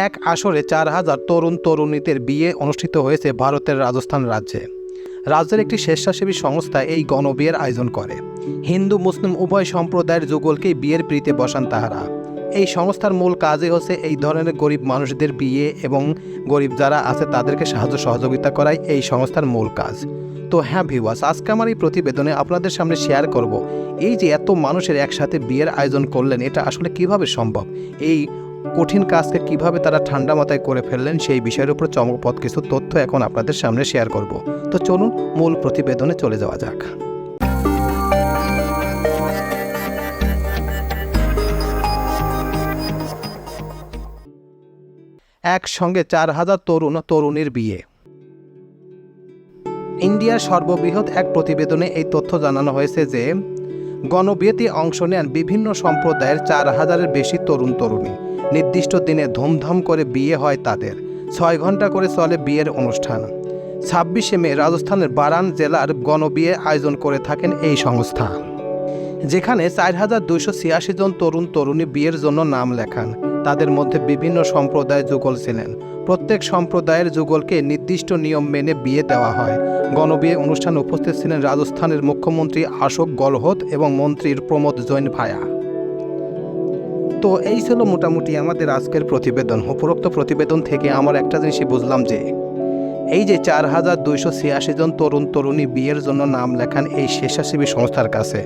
এক আসরে চার হাজার তরুণ তরুণীদের বিয়ে অনুষ্ঠিত হয়েছে ভারতের রাজস্থান রাজ্যে। রাজ্যের একটি স্বেচ্ছাসেবী সংস্থা এই গণবিয়ের আয়োজন করে। হিন্দু, মুসলিম উভয় সম্প্রদায়ের যুগলকেই বিয়ের প্রীতে বসান তাহারা। এই সংস্থার মূল কাজই হচ্ছে এই ধরনের গরিব মানুষদের বিয়ে এবং গরিব যারা আছে তাদেরকে সাহায্য সহযোগিতা করাই এই সংস্থার মূল কাজ। তো হ্যাঁ ভিওয়াস আজকে আমার এই প্রতিবেদনে আপনাদের সামনে শেয়ার করব, এই যে এত মানুষের একসাথে বিয়ের আয়োজন করলেন, এটা আসলে কীভাবে সম্ভব? এই কঠিন কাজকে কীভাবে তারা ঠান্ডা মাথায় করে ফেললেন সেই বিষয়ের উপর চমকপথ কিছু তথ্য এখন আপনাদের সামনে শেয়ার করব। তো চলুন মূল প্রতিবেদনে চলে যাওয়া যাক। একসঙ্গে চার হাজার তরুণ তরুণীর বিয়ে। ইন্ডিয়ার সর্ববৃহৎ এক প্রতিবেদনে এই তথ্য জানানো হয়েছে যে, গণবিয়েতে অংশ নেন বিভিন্ন সম্প্রদায়ের চার হাজারের বেশি তরুণ তরুণী। নির্দিষ্ট দিনে ধুমধাম করে বিয়ে হয় তাদের। ছয় ঘণ্টা করে চলে বিয়ের অনুষ্ঠান। ছাব্বিশে মে রাজস্থানের বারান জেলার গণবিয়ে আয়োজন করে থাকেন এই সংস্থা। যেখানে চার হাজার দুইশো ছিয়াশি জন তরুণ তরুণী বিয়ের জন্য নাম লেখান। তাদের মধ্যে বিভিন্ন সম্প্রদায়ের যুগল ছিলেন। প্রত্যেক সম্প্রদায়ের যুগলকে নির্দিষ্ট নিয়ম মেনে বিয়ে দেওয়া হয়। গণবিয়ে অনুষ্ঠানে উপস্থিত ছিলেন রাজস্থানের মুখ্যমন্ত্রী অশোক গলহোত এবং মন্ত্রীর প্রমোদ জৈন ভায়া। তো এই ছিল মোটামুটি আমাদের আজকের প্রতিবেদন। উপরোক্ত প্রতিবেদন থেকে আমার একটা জিনিসই বুঝলাম যে, এই যে চার হাজার দুইশো ছিয়াশি জন তরুণ তরুণী বিয়ের জন্য নাম লেখান এই স্বেচ্ছাসেবী সংস্থার কাছে।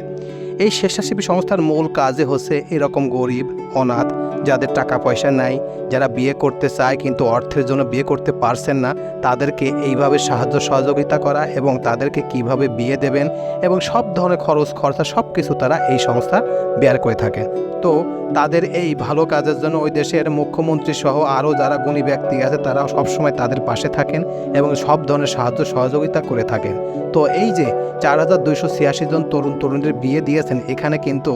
এই স্বেচ্ছাসেবী সংস্থার মূল কাজে হচ্ছে এরকম গরিব, অনাথ, যাদের টাকা পয়সা নাই, যারা বিয়ে করতে চায় কিন্তু অর্থের জন্য বিয়ে করতে পারছেন না, তাদেরকে এইভাবে সাহায্য সহযোগিতা করা এবং তাদেরকে কীভাবে বিয়ে দেবেন এবং সব ধরনের খরচ খরচা সব কিছু তারা এই সংস্থা বেয়ার করে থাকে তো তাদের এই ভালো কাজের জন্য ওই দেশের মুখ্যমন্ত্রী সহ আরও যারা গুণী ব্যক্তি আছে, তারা সবসময় তাদের পাশে থাকেন এবং সব ধরনের সাহায্য সহযোগিতা করে থাকেন। তো এই যে চার হাজার দুইশো ছিয়াশি জন তরুণ তরুণীদের বিয়ে দিয়েছেন, এখানে কিন্তু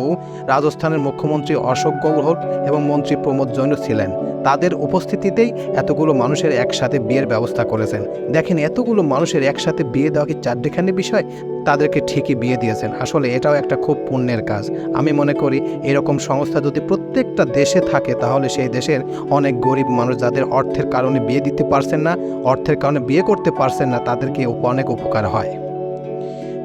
রাজস্থানের মুখ্যমন্ত্রী অশোক গৌহর এবং মন্ত্রী প্রমোদ জৈন ছিলেন। তাদের উপস্থিতিতেই এতগুলো মানুষের একসাথে বিয়ের ব্যবস্থা করেছেন। দেখেন, এতগুলো মানুষের একসাথে বিয়ে দেওয়া কি চারটিখানি বিষয়? তাদেরকে ঠিকই বিয়ে দিয়েছেন। আসলে এটাও একটা খুব পুণ্যের কাজ। আমি মনে করি, এরকম সংস্থা যদি প্রত্যেকটা দেশে থাকে, তাহলে সেই দেশের অনেক গরিব মানুষ যাদের অর্থের কারণে বিয়ে দিতে পারছেন না, অর্থের কারণে বিয়ে করতে পারছেন না, তাদেরকে অনেক উপকার হয়।